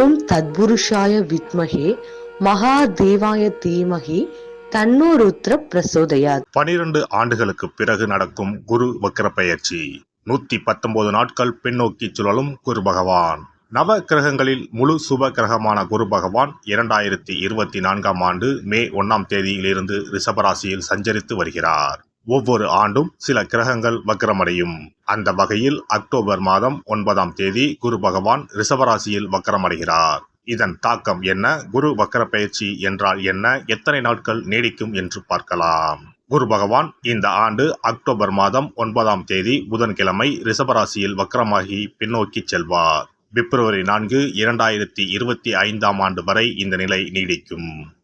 ஓம் தத்புருஷாய வித்மகே மகாதேவாய தீமகி தன்னோ பிரசோதயா பனிரெண்டு ஆண்டுகளுக்கு பிறகு நடக்கும் குரு வக்கர பயிற்சி. நூத்தி பத்தொன்பது நாட்கள் பின்னோக்கி சுழலும் குரு பகவான். நவ கிரகங்களில் முழு சுப கிரகமான குரு பகவான் இரண்டாயிரத்தி இருபத்தி நான்காம் ஆண்டு மே ஒன்னாம் தேதியிலிருந்து ரிஷபராசியில் சஞ்சரித்து வருகிறார். ஒவ்வொரு ஆண்டும் சில கிரகங்கள் வக்கரமடையும் அந்த வகையில் அக்டோபர் மாதம் ஒன்பதாம் தேதி குரு பகவான் ரிஷபராசியில் வக்கரமடைகிறார் இதன் தாக்கம் என்ன? குரு வக்கர பயிற்சி என்றால் என்ன? எத்தனை நாட்கள் நீடிக்கும் என்று பார்க்கலாம். குரு பகவான் இந்த ஆண்டு அக்டோபர் மாதம் ஒன்பதாம் தேதி புதன்கிழமை ரிஷபராசியில் வக்கரமாகி பின்னோக்கி செல்வார். பிப்ரவரி நான்கு இரண்டாயிரத்தி இருபத்தி ஐந்தாம் ஆண்டு வரை இந்த நிலை நீடிக்கும்.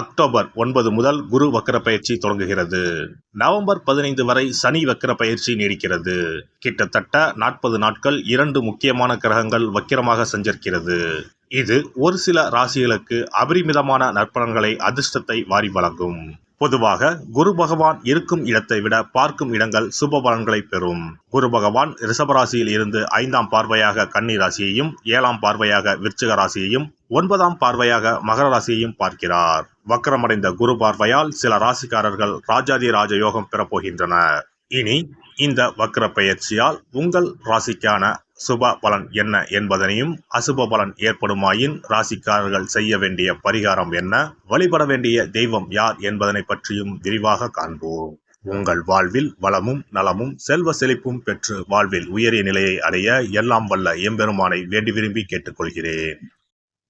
அக்டோபர் ஒன்பது முதல் குரு வக்கர பயிற்சி தொடங்குகிறது. நவம்பர் பதினைந்து வரை சனி வக்கர பயிற்சி நீடிக்கிறது. கிட்டத்தட்ட நாற்பது நாட்கள் இரண்டு முக்கியமான கிரகங்கள் வக்கிரமாக சஞ்சரிக்கிறது. இது ஒரு சில ராசிகளுக்கு அபரிமிதமான நற்பலன்களை அதிர்ஷ்டத்தை வாரி வழங்கும். பொதுவாக குரு பகவான் இருக்கும் இடத்தை விட பார்க்கும் இடங்கள் சுப பலன்களை பெறும். குரு பகவான் ரிஷபராசியில் இருந்து ஐந்தாம் பார்வையாக கன்னி ராசியையும் ஏழாம் பார்வையாக விருச்சிக ராசியையும் ஒன்பதாம் பார்வையாக மகர ராசியையும் பார்க்கிறார். வக்கரமடைந்த குரு பார்வையால் சில ராசிக்காரர்கள் ராஜாதி ராஜ யோகம் பெறப்போகின்றனர். இனி இந்த வக்கர பயிற்சியால் உங்கள் ராசிக்கான சுப பலன் என்ன என்பதனையும் அசுப பலன் ஏற்படுமாயின் ராசிக்காரர்கள் செய்ய வேண்டிய பரிகாரம் என்ன? வழிபட வேண்டிய தெய்வம் யார் என்பதனை பற்றியும் விரிவாக காண்போம். உங்கள் வாழ்வில் வளமும் நலமும் செல்வ செழிப்பும் பெற்று வாழ்வில் உயரிய நிலையை அடைய எல்லாம் வல்ல எம்பெருமானை வேண்டி விரும்பி கேட்டுக்கொள்கிறேன்.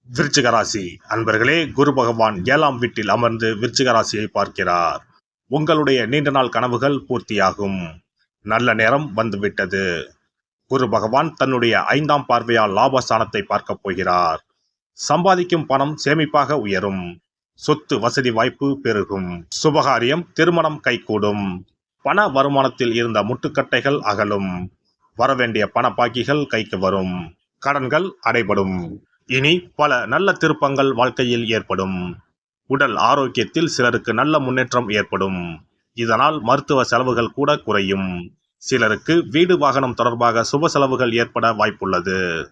விருச்சிகராசி அன்பர்களே குரு பகவான் ஏழாம் வீட்டில் அமர்ந்து விருச்சிகராசியை பார்க்கிறார். உங்களுடைய நீண்ட நாள் கனவுகள் பூர்த்தியாகும். நல்ல நேரம் வந்துவிட்டது. குரு பகவான் தன்னுடைய ஐந்தாம் பார்வையால் லாபஸ்தானத்தை பார்க்கப் போகிறார். சம்பாதிக்கும் பணம் சேமிப்பாக உயரும். சொத்து வசதி வாய்ப்பு பெருகும். சுபகாரியம் திருமணம் கைகூடும். பண வருமானத்தில் இருந்த முட்டுக்கட்டைகள் அகலும். வரவேண்டிய பண பாக்கிகள் கைக்கு வரும். கடன்கள் அடைபடும். இனி பல நல்ல திருப்பங்கள் வாழ்க்கையில் ஏற்படும். உடல் ஆரோக்கியத்தில் சிலருக்கு நல்ல முன்னேற்றம் ஏற்படும். இதனால் மருத்துவ செலவுகள் கூட குறையும். சிலருக்கு வீடு வாகனம் தொடர்பாக சுப செலவுகள் ஏற்பட வாய்ப்புள்ளது.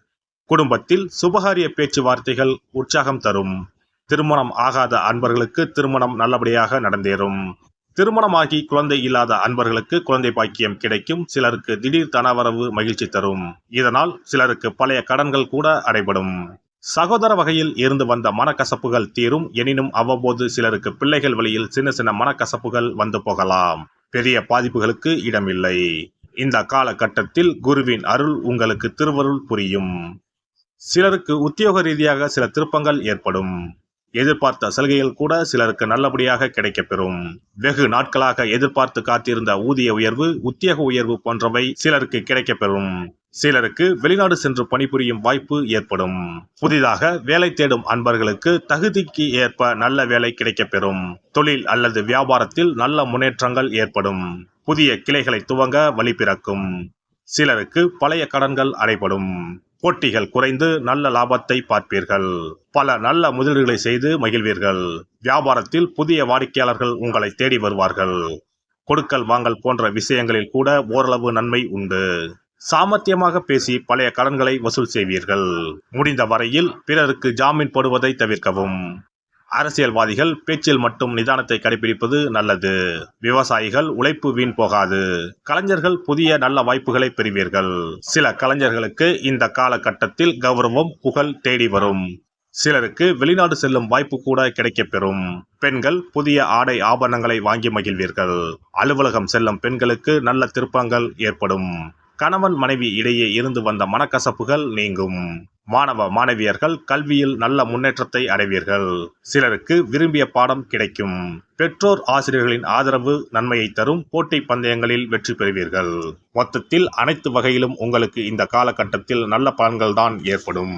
குடும்பத்தில் சுபகாரிய பேச்சுவார்த்தைகள் உற்சாகம் தரும். திருமணம் ஆகாத அன்பர்களுக்கு திருமணம் நல்லபடியாக நடந்தேறும். திருமணமாகி குழந்தை இல்லாத அன்பர்களுக்கு குழந்தை பாக்கியம் கிடைக்கும். சிலருக்கு திடீர் தனவரவு மகிழ்ச்சி தரும். இதனால் சிலருக்கு பழைய கடன்கள் கூட அடைபடும். சகோதர வகையில் இருந்து வந்த மனக்கசப்புகள் தீரும். எனினும் அவ்வப்போது சிலருக்கு பிள்ளைகள் வழியில் சின்ன சின்ன மனக்கசப்புகள் வந்து போகலாம். பெரிய பாதிப்புகளுக்கு இடமில்லை. இந்த காலகட்டத்தில் குருவின் அருள் உங்களுக்கு திருவருள் புரியும். சிலருக்கு உத்தியோக ரீதியாக சில திருப்பங்கள் ஏற்படும். எதிர்பார்த்த சலுகைகள் கூட சிலருக்கு நல்லபடியாக கிடைக்கப்பெறும். வெகு நாட்களாக எதிர்பார்த்து காத்திருந்த ஊதிய உயர்வு உத்தியோக உயர்வு போன்றவை சிலருக்கு கிடைக்கப்பெறும். சிலருக்கு வெளிநாடு சென்று பணிபுரியும் வாய்ப்பு ஏற்படும். புதிதாக வேலை தேடும் அன்பர்களுக்கு தகுதிக்கு ஏற்ப நல்ல வேலை கிடைக்கப்பெறும். தொழில் அல்லது வியாபாரத்தில் நல்ல முன்னேற்றங்கள் ஏற்படும். புதிய கிளைகளை துவங்க வழி பிறக்கும். சிலருக்கு பழைய கடன்கள் அடைபடும். போட்டிகள் குறைந்து நல்ல லாபத்தை பார்ப்பீர்கள். பல நல்ல முதலீடுகளை செய்து மகிழ்வீர்கள். வியாபாரத்தில் புதிய வாடிக்கையாளர்கள் உங்களை தேடி வருவார்கள். கொடுக்கல் வாங்கல் போன்ற விஷயங்களில் கூட ஓரளவு நன்மை உண்டு. சாமர்த்தியமாக பேசி பழைய கடன்களை வசூல் செய்வீர்கள். முடிந்த வரையில் பிறருக்கு ஜாமீன் போடுவதை தவிர்க்கவும். அரசியல்வாதிகள் பேச்சில் மட்டும் நிதானத்தை கடைபிடிப்பது நல்லது. விவசாயிகள் உழைப்பு வீண் போகாது. கலைஞர்கள் புதிய நல்ல வாய்ப்புகளை பெறுவீர்கள். சில கலைஞர்களுக்கு இந்த காலகட்டத்தில் கௌரவம் புகழ் தேடி வரும். சிலருக்கு வெளிநாடு செல்லும் வாய்ப்பு கூட கிடைக்கப்பெறும். பெண்கள் புதிய ஆடை ஆபரணங்களை வாங்கி மகிழ்வீர்கள். அலுவலகம் செல்லும் பெண்களுக்கு நல்ல திருப்பங்கள் ஏற்படும். கணவன் மனைவி இடையே இருந்து வந்த மனக்கசப்புகள் நீங்கும். மாணவ மாணவியர்கள் கல்வியில் நல்ல முன்னேற்றத்தை அடைவீர்கள். சிலருக்கு விரும்பிய பாடம் கிடைக்கும். பெற்றோர் ஆசிரியர்களின் ஆதரவு நன்மையை தரும் போட்டி பந்தயங்களில் வெற்றி பெறுவீர்கள். மொத்தத்தில் அனைத்து வகையிலும் உங்களுக்கு இந்த காலகட்டத்தில் நல்ல பலன்கள் தான் ஏற்படும்.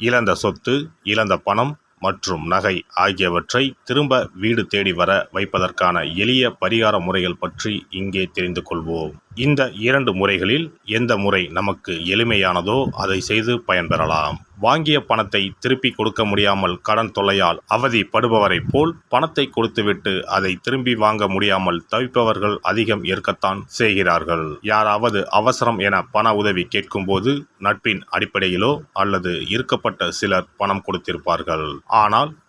இழந்த சொத்து இழந்த பணம் மற்றும் நகை ஆகியவற்றை திரும்ப வீடு தேடி வர வைப்பதற்கான எளிய பரிகார முறைகள் பற்றி இங்கே தெரிந்து கொள்வோம். இந்த இரண்டு முறைகளில் எந்த முறை நமக்கு எளிமையானதோ அதை செய்து பயன்பெறலாம். வாங்கிய பணத்தை திருப்பி கொடுக்க முடியாமல் கடன் தொல்லையால் அவதிப்படுபவரைப் போல் பணத்தை கொடுத்துவிட்டு அதை திரும்பி வாங்க முடியாமல் தவிப்பவர்கள் அதிகம் இருக்கத்தான் செய்கிறார்கள். யாராவது அவசரம் என பண உதவி கேட்கும்போது நட்பின் அடிப்படையிலோ அல்லது இருக்கப்பட்ட சிலர் பணம் கொடுத்திருப்பார்கள். ஆனால்